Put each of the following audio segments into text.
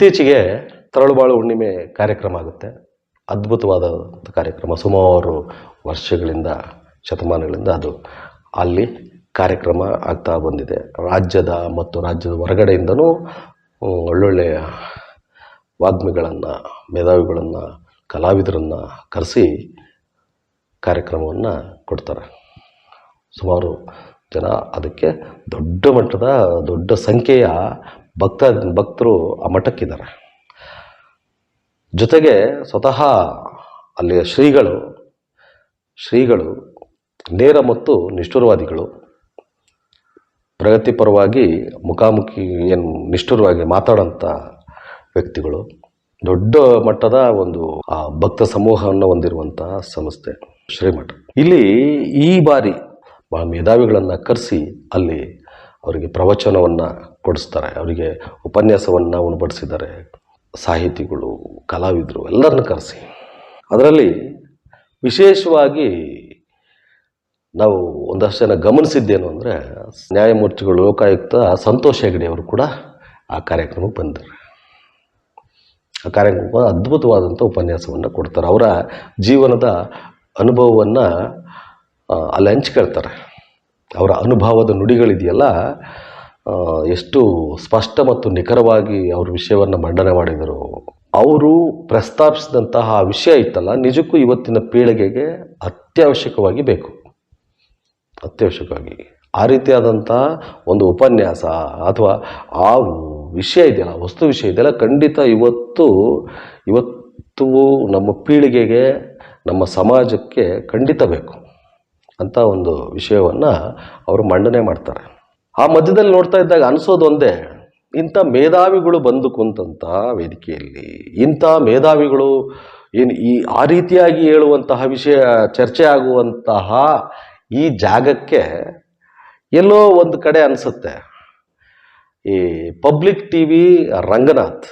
ಇತ್ತೀಚೆಗೆ ತರಳುಬಾಳು ಹುಣ್ಣಿಮೆ ಕಾರ್ಯಕ್ರಮ ಆಗುತ್ತೆ. ಅದ್ಭುತವಾದ ಕಾರ್ಯಕ್ರಮ. ಸುಮಾರು ವರ್ಷಗಳಿಂದ, ಶತಮಾನಗಳಿಂದ ಅದು. ಅಲ್ಲಿ ಕಾರ್ಯಕ್ರಮ ಆಗ್ತಾ ಬಂದಿದೆ. ರಾಜ್ಯದ ಮತ್ತು ರಾಜ್ಯದ ಹೊರಗಡೆಯಿಂದನೂ ಒಳ್ಳೊಳ್ಳೆಯ ವಾಗ್ಮಿಗಳನ್ನು, ಮೇಧಾವಿಗಳನ್ನು, ಕಲಾವಿದರನ್ನು ಕರೆಸಿ ಕಾರ್ಯಕ್ರಮವನ್ನು ಕೊಡ್ತಾರೆ. ಸುಮಾರು ಜನ ಅದಕ್ಕೆ ದೊಡ್ಡ ಮಟ್ಟದ, ದೊಡ್ಡ ಸಂಖ್ಯೆಯ ಭಕ್ತ, ಭಕ್ತರು ಆ ಮಠಕ್ಕಿದ್ದಾರೆ. ಜೊತೆಗೆ ಸ್ವತಃ ಅಲ್ಲಿಯ ಶ್ರೀಗಳು ಶ್ರೀಗಳು, ನೇರ ಮತ್ತು ನಿಷ್ಠುರವಾದಿಗಳು ಪ್ರಗತಿಪರವಾಗಿ ಮುಖಾಮುಖಿ ಏನು ನಿಷ್ಠುರವಾಗಿ ಮಾತಾಡೋಂಥ ವ್ಯಕ್ತಿಗಳು, ದೊಡ್ಡ ಮಟ್ಟದ ಒಂದು, ಆ ಭಕ್ತ ಸಮೂಹವನ್ನು ಹೊಂದಿರುವಂಥ ಸಂಸ್ಥೆ ಶ್ರೀಮಠ. ಇಲ್ಲಿ ಈ ಬಾರಿ ಭಾಳ ಮೇಧಾವಿಗಳನ್ನು ಕರೆಸಿ ಅಲ್ಲಿ ಅವರಿಗೆ ಪ್ರವಚನವನ್ನು ಕೊಡಿಸ್ತಾರೆ. ಅವರಿಗೆ ಉಪನ್ಯಾಸವನ್ನು ಉಣಬಡಿಸಿದ್ದಾರೆ. ಸಾಹಿತಿಗಳು, ಕಲಾವಿದರು ಎಲ್ಲರನ್ನು ಕರೆಸಿ. ಅದರಲ್ಲಿ ವಿಶೇಷವಾಗಿ ನಾವು ಒಂದಷ್ಟು ಜನ ಗಮನಿಸಿದ್ದೇನು ಅಂದರೆ, ನ್ಯಾಯಮೂರ್ತಿಗಳು, ಲೋಕಾಯುಕ್ತ ಸಂತೋಷ್ ಹೆಗಡೆ ಅವರು ಕೂಡ ಆ ಕಾರ್ಯಕ್ರಮಕ್ಕೆ ಬಂದರು ಆ ಕಾರ್ಯಕ್ರಮ ಅದ್ಭುತವಾದಂಥ ಉಪನ್ಯಾಸವನ್ನು ಕೊಡ್ತಾರೆ. ಅವರ ಜೀವನದ ಅನುಭವವನ್ನು ಅಲ್ಲಿ ಹಂಚ್ಕೊಳ್ತಾರೆ. ಅವರ ಅನುಭವದ ನುಡಿಗಳಿದೆಯಲ್ಲ ಎಷ್ಟು ಸ್ಪಷ್ಟ ಮತ್ತು ನಿಖರವಾಗಿ ಅವ್ರ ವಿಷಯವನ್ನು ಮಂಡನೆ ಮಾಡಿದರು. ಅವರು ಪ್ರಸ್ತಾಪಿಸಿದಂತಹ ವಿಷಯ ಇತ್ತಲ್ಲ, ನಿಜಕ್ಕೂ ಇವತ್ತಿನ ಪೀಳಿಗೆಗೆ ಅತ್ಯವಶ್ಯಕವಾಗಿ ಬೇಕು. ಅತ್ಯವಶ್ಯಕವಾಗಿ. ಆ ರೀತಿಯಾದಂಥ ಒಂದು ಉಪನ್ಯಾಸ ಅಥವಾ ಆ ವಿಷಯ ಇದೆಯಲ್ಲ ವಸ್ತು ವಿಷಯ ಇದೆಯಲ್ಲ, ಖಂಡಿತ ಇವತ್ತು ಇವತ್ತು ನಮ್ಮ ಪೀಳಿಗೆಗೆ, ನಮ್ಮ ಸಮಾಜಕ್ಕೆ ಖಂಡಿತ ಬೇಕು. ಅಂತ ಒಂದು ವಿಷಯವನ್ನು ಅವರು ಮಂಡನೆ ಮಾಡ್ತಾರೆ. ಆ ಮಧ್ಯದಲ್ಲಿ ನೋಡ್ತಾ ಇದ್ದಾಗ ಅನಿಸೋದು ಒಂದೇ, ಇಂಥ ಮೇಧಾವಿಗಳು ಬಂದು ಕುಂತಂಥ ವೇದಿಕೆಯಲ್ಲಿ, ಇಂಥ ಮೇಧಾವಿಗಳು ಏನು ಈ, ಆ ರೀತಿಯಾಗಿ ಹೇಳುವಂತಹ ವಿಷಯ, ಚರ್ಚೆ ಆಗುವಂತಹ ಈ ಜಾಗಕ್ಕೆ ಎಲ್ಲೋ ಒಂದು ಕಡೆ ಅನಿಸುತ್ತೆ. ಈ ಪಬ್ಲಿಕ್ ಟಿ ವಿ ರಂಗನಾಥ್,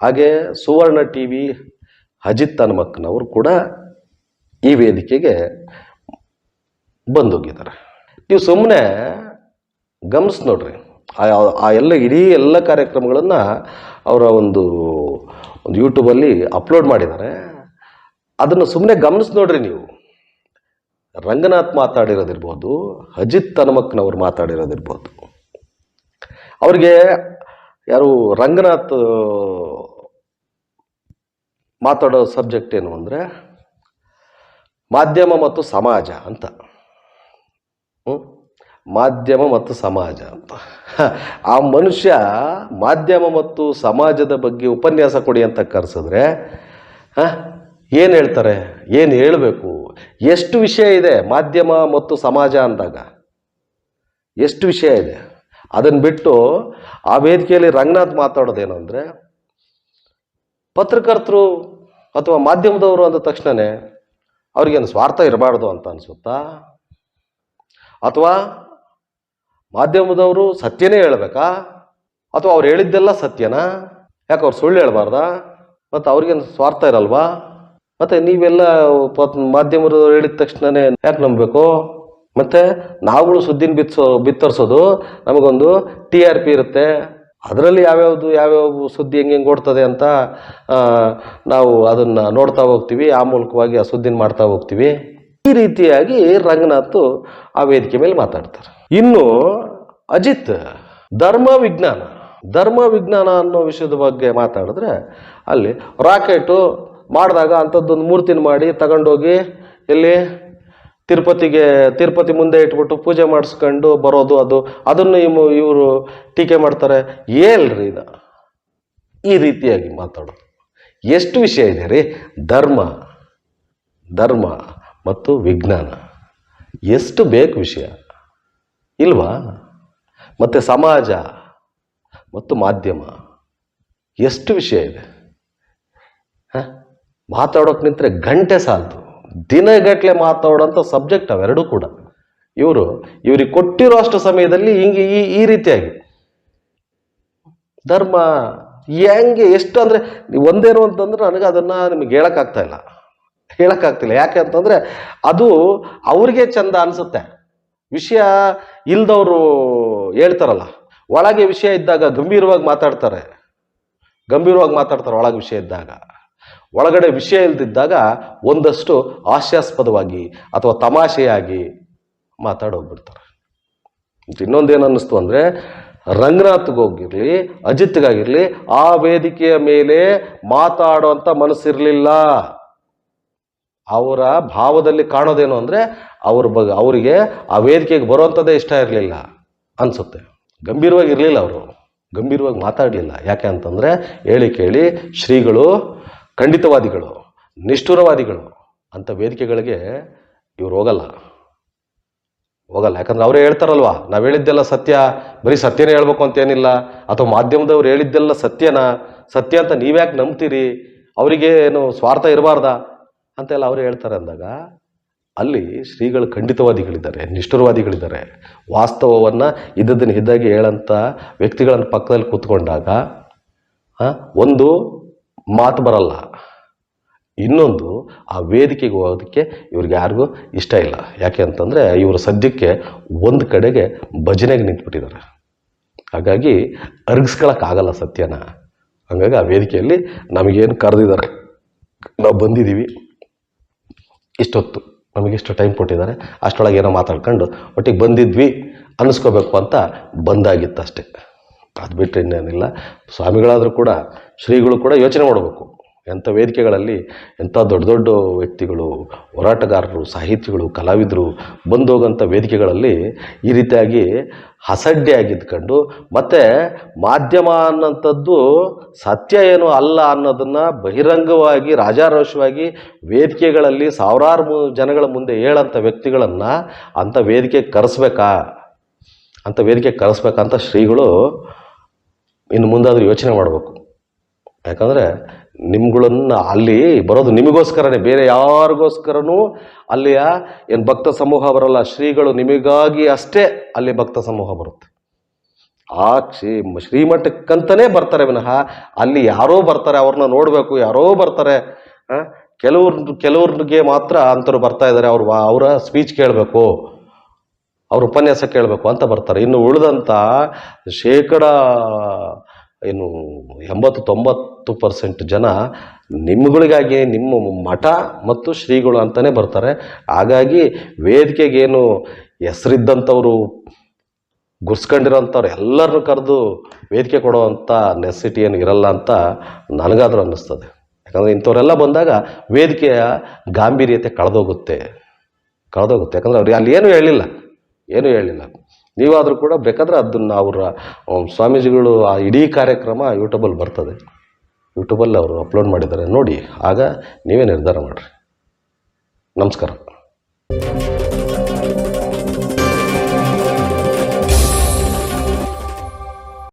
ಹಾಗೆ ಸುವರ್ಣ ಟಿ ವಿ ಅಜಿತ್ ಅನ್ಮಕ್ನವರು ಕೂಡ ಈ ವೇದಿಕೆಗೆ ಬಂದೋಗಿದ್ದಾರೆ. ನೀವು ಸುಮ್ಮನೆ ಗಮನಿಸ್ ನೋಡ್ರಿ, ಆ ಎಲ್ಲ ಇಡೀ ಎಲ್ಲ ಕಾರ್ಯಕ್ರಮಗಳನ್ನು ಅವರ ಒಂದು ಒಂದು ಯೂಟ್ಯೂಬಲ್ಲಿ ಅಪ್ಲೋಡ್ ಮಾಡಿದ್ದಾರೆ. ಅದನ್ನು ಸುಮ್ಮನೆ ಗಮನಿಸ್ ನೋಡ್ರಿ ನೀವು. ರಂಗನಾಥ್ ಮಾತಾಡಿರೋದಿರ್ಬೋದು, ಅಜಿತ್ ತನಮಕ್ನವ್ರು ಮಾತಾಡಿರೋದಿರ್ಬೋದು. ಅವ್ರಿಗೆ ಯಾರು ರಂಗನಾಥ್, ಮಾತಾಡೋ ಸಬ್ಜೆಕ್ಟ್ ಏನು ಅಂದರೆ, ಮಾಧ್ಯಮ ಮತ್ತು ಸಮಾಜ ಅಂತ? ಮಾಧ್ಯಮ ಮತ್ತು ಸಮಾಜ ಅಂತ. ಆ ಮನುಷ್ಯ ಮಾಧ್ಯಮ ಮತ್ತು ಸಮಾಜದ ಬಗ್ಗೆ ಉಪನ್ಯಾಸ ಕೊಡಿ ಅಂತ ಕರೆಸಿದ್ರೆ ಏನು ಹೇಳ್ತಾರೆ? ಏನು ಹೇಳಬೇಕು? ಎಷ್ಟು ವಿಷಯ ಇದೆ ಮಾಧ್ಯಮ ಮತ್ತು ಸಮಾಜ ಅಂದಾಗ? ಎಷ್ಟು ವಿಷಯ ಇದೆ? ಅದನ್ನು ಬಿಟ್ಟು ಆ ವೇದಿಕೆಯಲ್ಲಿ ರಂಗನಾಥ್ ಮಾತಾಡೋದೇನು ಅಂದರೆ, ಪತ್ರಕರ್ತರು ಅಥವಾ ಮಾಧ್ಯಮದವರು ಅಂದ ತಕ್ಷಣವೇ ಅವ್ರಿಗೇನು ಸ್ವಾರ್ಥ ಇರಬಾರ್ದು ಅಂತ ಅನಿಸುತ್ತಾ? ಅಥವಾ ಮಾಧ್ಯಮದವರು ಸತ್ಯನೇ ಹೇಳಬೇಕಾ? ಅಥವಾ ಅವ್ರು ಹೇಳಿದ್ದೆಲ್ಲ ಸತ್ಯನಾ? ಯಾಕೆ ಅವ್ರು ಸುಳ್ಳು ಹೇಳ್ಬಾರ್ದಾ? ಮತ್ತು ಅವ್ರಿಗೇನು ಸ್ವಾರ್ಥ ಇರಲ್ವಾ? ಮತ್ತು ನೀವೆಲ್ಲ ಮಾಧ್ಯಮದವರು ಹೇಳಿದ ತಕ್ಷಣವೇ ಯಾಕೆ ನಂಬಬೇಕು? ಮತ್ತು ನಾವುಗಳು ಸುದ್ದಿನ ಬಿತ್ಸೋ, ಬಿತ್ತರಿಸೋದು ನಮಗೊಂದು ಟಿ ಆರ್ ಪಿ ಇರುತ್ತೆ. ಅದರಲ್ಲಿ ಯಾವ್ಯಾವುದು, ಯಾವ್ಯಾವ ಸುದ್ದಿ ಹೆಂಗೆ ಹೆಂಗೆ ಓಡ್ತದೆ ಅಂತ ನಾವು ಅದನ್ನು ನೋಡ್ತಾ ಹೋಗ್ತೀವಿ. ಆ ಮೂಲಕವಾಗಿ ಆ ಸುದ್ದಿನ ಮಾಡ್ತಾ ಹೋಗ್ತೀವಿ. ಈ ರೀತಿಯಾಗಿ ರಂಗನಾಥ್ ಆ ವೇದಿಕೆ ಮೇಲೆ ಮಾತಾಡ್ತಾರೆ. ಇನ್ನು ಅಜಿತ್, ಧರ್ಮ ವಿಜ್ಞಾನ. ಧರ್ಮ ವಿಜ್ಞಾನ ಅನ್ನೋ ವಿಷಯದ ಬಗ್ಗೆ ಮಾತಾಡಿದ್ರೆ ಅಲ್ಲಿ ರಾಕೆಟು ಮಾಡಿದಾಗ ಅಂಥದ್ದೊಂದು ಮೂರ್ತಿನ ಮಾಡಿ ತಗೊಂಡೋಗಿ ಎಲ್ಲಿ ತಿರುಪತಿಗೆ, ತಿರುಪತಿ ಮುಂದೆ ಇಟ್ಬಿಟ್ಟು ಪೂಜೆ ಮಾಡಿಸ್ಕೊಂಡು ಬರೋದು ಅದು, ಅದನ್ನು ಇವು, ಇವರು ಟೀಕೆ ಮಾಡ್ತಾರೆ. ಏಲ್ರಿ ಇದು? ಈ ರೀತಿಯಾಗಿ ಮಾತಾಡೋದು. ಎಷ್ಟು ವಿಷಯ ಇದೆ ರೀ? ಧರ್ಮ. ಧರ್ಮ. ಮತ್ತು ವಿಜ್ಞಾನ. ಎಷ್ಟು ಬೇಕು ವಿಷಯ. ಇಲ್ವಾ? ಮತ್ತು ಸಮಾಜ ಮತ್ತು ಮಾಧ್ಯಮ. ಎಷ್ಟು ವಿಷಯ ಇದೆ? ಹಾಂ? ಮಾತಾಡೋಕೆ ನಿಂತರೆ ಗಂಟೆ ಸಾಲದು. ದಿನಗಟ್ಟಲೆ ಮಾತಾಡೋಂಥ ಸಬ್ಜೆಕ್ಟ್ ಅವೆರಡೂ ಕೂಡ. ಇವರು ಇವ್ರಿಗೆ ಕೊಟ್ಟಿರೋ ಅಷ್ಟು ಸಮಯದಲ್ಲಿ ಹಿಂಗೆ ಈ ಈ ರೀತಿಯಾಗಿ. ಧರ್ಮ ಹೆಂಗೆ ಎಷ್ಟು ಅಂದರೆ, ಒಂದೇನು ಅಂತಂದ್ರೆ ನನಗೆ ಅದನ್ನು ನಿಮಗೆ ಹೇಳೋಕ್ಕಾಗ್ತಾ ಇಲ್ಲ. ಹೇಳೋಕ್ಕಾಗ್ತಿಲ್ಲ. ಯಾಕೆ ಅಂತಂದರೆ ಅದು ಅವ್ರಿಗೆ ಚಂದ ಅನಿಸುತ್ತೆ. ವಿಷಯ ಇಲ್ದವರು ಹೇಳ್ತಾರಲ್ಲ, ಒಳಗೆ ವಿಷಯ ಇದ್ದಾಗ ಗಂಭೀರವಾಗಿ ಮಾತಾಡ್ತಾರೆ. ಗಂಭೀರವಾಗಿ ಮಾತಾಡ್ತಾರೆ ಒಳಗೆ ವಿಷಯ ಇದ್ದಾಗ. ಒಳಗಡೆ ವಿಷಯ ಇಲ್ದಿದ್ದಾಗ ಒಂದಷ್ಟು ಹಾಸ್ಯಾಸ್ಪದವಾಗಿ ಅಥವಾ ತಮಾಷೆಯಾಗಿ ಮಾತಾಡೋಗ್ಬಿಡ್ತಾರೆ. ಇನ್ನೊಂದೇನು ಅನ್ನಿಸ್ತು ಅಂದರೆ ರಂಗನಾಥ್ಗೋಗಿರಲಿ ಅಜಿತ್ಗಾಗಿರಲಿ, ಆ ವೇದಿಕೆಯ ಮೇಲೆ ಮಾತಾಡೋಂಥ ಮನಸ್ಸಿರಲಿಲ್ಲ. ಅವರ ಭಾವದಲ್ಲಿ ಕಾಣೋದೇನು ಅಂದರೆ ಅವ್ರ ಬಗ್, ಅವರಿಗೆ ಆ ವೇದಿಕೆಗೆ ಬರುವಂಥದ್ದೇ ಇಷ್ಟ ಇರಲಿಲ್ಲ ಅನಿಸುತ್ತೆ. ಗಂಭೀರವಾಗಿ ಇರಲಿಲ್ಲ ಅವರು. ಗಂಭೀರವಾಗಿ ಮಾತಾಡಲಿಲ್ಲ. ಯಾಕೆ ಅಂತಂದರೆ ಹೇಳಿ ಕೇಳಿ, ಶ್ರೀಗಳು, ಖಂಡಿತವಾದಿಗಳು, ನಿಷ್ಠುರವಾದಿಗಳು ಅಂಥ ವೇದಿಕೆಗಳಿಗೆ ಇವ್ರು ಹೋಗಲ್ಲ. ಹೋಗಲ್ಲ. ಯಾಕಂದ್ರೆ ಅವರೇ ಹೇಳ್ತಾರಲ್ವಾ, ನಾವು ಹೇಳಿದ್ದೆಲ್ಲ ಸತ್ಯ, ಬರೀ ಸತ್ಯನೇ ಹೇಳ್ಬೇಕು ಅಂತೇನಿಲ್ಲ ಅಥವಾ ಮಾಧ್ಯಮದವ್ರು ಹೇಳಿದ್ದೆಲ್ಲ ಸತ್ಯನಾ? ಸತ್ಯ ಅಂತ ನೀವ್ಯಾಕೆ ನಂಬ್ತೀರಿ? ಅವರಿಗೆ ಏನು ಸ್ವಾರ್ಥ ಇರಬಾರ್ದಾ? ಅಂತೆಲ್ಲ ಅವರು ಹೇಳ್ತಾರೆ ಅಂದಾಗ, ಅಲ್ಲಿ ಶ್ರೀಗಳು ಖಂಡಿತವಾದಿಗಳಿದ್ದಾರೆ, ನಿಷ್ಠುರವಾದಿಗಳಿದ್ದಾರೆ. ವಾಸ್ತವವನ್ನು ಇದ್ದದನ್ನು ಇದ್ದಾಗೆ ಹೇಳಂಥ ವ್ಯಕ್ತಿಗಳನ್ನು ಪಕ್ಕದಲ್ಲಿ ಕೂತ್ಕೊಂಡಾಗ ಒಂದು ಮಾತು ಬರಲ್ಲ. ಇನ್ನೊಂದು, ಆ ವೇದಿಕೆಗೆ ಹೋಗೋದಕ್ಕೆ ಇವ್ರಿಗೆ ಯಾರಿಗೂ ಇಷ್ಟ ಇಲ್ಲ. ಯಾಕೆ ಅಂತಂದರೆ, ಇವರು ಸದ್ಯಕ್ಕೆ ಒಂದು ಕಡೆಗೆ ಭಜನೆಗೆ ನಿಂತ್ಬಿಟ್ಟಿದ್ದಾರೆ. ಹಾಗಾಗಿ ಅರ್ಗಿಸ್ಕೊಳಕ್ಕಾಗಲ್ಲ ಸತ್ಯನ. ಹಾಗಾಗಿ ಆ ವೇದಿಕೆಯಲ್ಲಿ ನಮಗೇನು ಕರೆದಿದ್ದಾರೆ. ನಾವು ಬಂದಿದ್ದೀವಿ. ಇಷ್ಟೊತ್ತು ನಮಗೆ ಇಷ್ಟು ಟೈಮ್ ಕೊಟ್ಟಿದ್ದಾರೆ. ಅಷ್ಟರೊಳಗೆ ಏನೋ ಮಾತಾಡ್ಕೊಂಡು ಒಟ್ಟಿಗೆ ಬಂದಿದ್ವಿ, ಅನ್ನಿಸ್ಕೋಬೇಕು ಅಂತ ಬಂದಾಗಿತ್ತು ಅಷ್ಟೇ ಅದು ಬಿಟ್ಟರೆ ಇನ್ನೇನಿಲ್ಲ. ಸ್ವಾಮಿಗಳಾದರೂ ಕೂಡ, ಶ್ರೀಗಳು ಕೂಡ ಯೋಚನೆ ಮಾಡಬೇಕು. ಎಂಥ ವೇದಿಕೆಗಳಲ್ಲಿ ಎಂಥ ದೊಡ್ಡ ದೊಡ್ಡ ವ್ಯಕ್ತಿಗಳು, ಹೋರಾಟಗಾರರು, ಸಾಹಿತಿಗಳು, ಕಲಾವಿದರು ಬಂದು ಹೋಗೋಂಥ ವೇದಿಕೆಗಳಲ್ಲಿ ಈ ರೀತಿಯಾಗಿ ಹಸಡ್ಡೆ ಆಗಿದ್ಕೊಂಡು ಮತ್ತು ಮಾಧ್ಯಮ ಅನ್ನೋಂಥದ್ದು ಸತ್ಯ ಏನು ಅಲ್ಲ ಅನ್ನೋದನ್ನು ಬಹಿರಂಗವಾಗಿ, ರಾಜಾರೋಷವಾಗಿ ವೇದಿಕೆಗಳಲ್ಲಿ ಸಾವಿರಾರು ಜನಗಳ ಮುಂದೆ ಹೇಳೋಂಥ ವ್ಯಕ್ತಿಗಳನ್ನು ಅಂಥ ವೇದಿಕೆ ಕರೆಸ್ಬೇಕಾ? ಅಂಥ ವೇದಿಕೆ ಕರೆಸ್ಬೇಕಂತ ಶ್ರೀಗಳು ಇನ್ನು ಮುಂದಾದರೂ ಯೋಚನೆ ಮಾಡಬೇಕು. ಯಾಕಂದರೆ ನಿಮ್ಗಳನ್ನು ಅಲ್ಲಿ ಬರೋದು ನಿಮಗೋಸ್ಕರನೇ, ಬೇರೆ ಯಾರಿಗೋಸ್ಕರನೂ ಅಲ್ಲಿಯ ಏನು ಭಕ್ತ ಸಮೂಹ ಬರಲ್ಲ, ಶ್ರೀಗಳು ನಿಮಗಾಗಿ ಅಷ್ಟೇ ಅಲ್ಲಿ ಭಕ್ತ ಸಮೂಹ ಬರುತ್ತೆ. ಆ ಶ್ರೀ ಶ್ರೀಮಠಕ್ಕಂತಲೇ ಬರ್ತಾರೆ ವಿನಃ, ಅಲ್ಲಿ ಯಾರೋ ಬರ್ತಾರೆ, ಅವ್ರನ್ನ ನೋಡಬೇಕು, ಯಾರೋ ಬರ್ತಾರೆ ಕೆಲವ್ರ, ಕೆಲವ್ರಿಗೆ ಮಾತ್ರ ಅಂತರು ಬರ್ತಾ ಇದ್ದಾರೆ, ಅವ್ರು ಅವರ ಸ್ಪೀಚ್ ಕೇಳಬೇಕು, ಅವ್ರ ಉಪನ್ಯಾಸ ಕೇಳಬೇಕು ಅಂತ ಬರ್ತಾರೆ. ಇನ್ನು ಉಳಿದಂಥ ಶೇಕಡ, ಏನು, ಎಂಬತ್ತು ತೊಂಬತ್ತು ಪರ್ಸೆಂಟ್ ಜನ ನಿಮ್ಗಳಿಗಾಗಿ ನಿಮ್ಮ ಮಠ ಮತ್ತು ಶ್ರೀಗಳು ಅಂತಲೇ ಬರ್ತಾರೆ. ಹಾಗಾಗಿ ವೇದಿಕೆಗೇನು ಹೆಸರಿದ್ದಂಥವ್ರು, ಗುರ್ಸ್ಕೊಂಡಿರೋಂಥವ್ರು ಎಲ್ಲರನ್ನೂ ಕರೆದು ವೇದಿಕೆ ಕೊಡುವಂಥ ನೆಸಿಟಿ ಏನು ಇರಲ್ಲ ಅಂತ ನನಗಾದ್ರೂ ಅನ್ನಿಸ್ತದೆ. ಯಾಕಂದರೆ ಇಂಥವರೆಲ್ಲ ಬಂದಾಗ ವೇದಿಕೆಯ ಗಾಂಭೀರ್ಯತೆ ಕಳೆದೋಗುತ್ತೆ. ಕಳೆದೋಗುತ್ತೆ. ಯಾಕಂದರೆ ಅವ್ರಿಗೆ ಅಲ್ಲಿ ಏನೂ ಹೇಳಿಲ್ಲ. ಏನೂ ಹೇಳಿಲ್ಲ. ನೀವಾದರೂ ಕೂಡ ಬೇಕಾದರೆ ಅದನ್ನು ಅವರ ಸ್ವಾಮೀಜಿಗಳು ಆ ಇಡೀ ಕಾರ್ಯಕ್ರಮ ಯೂಟ್ಯೂಬಲ್ಲಿ ಬರ್ತದೆ. ಯೂಟ್ಯೂಬಲ್ಲಿ ಅವರು ಅಪ್ಲೋಡ್ ಮಾಡಿದ್ದಾರೆ ನೋಡಿ. ಆಗ ನೀವೇ ನಿರ್ಧಾರ ಮಾಡಿರಿ. ನಮಸ್ಕಾರ.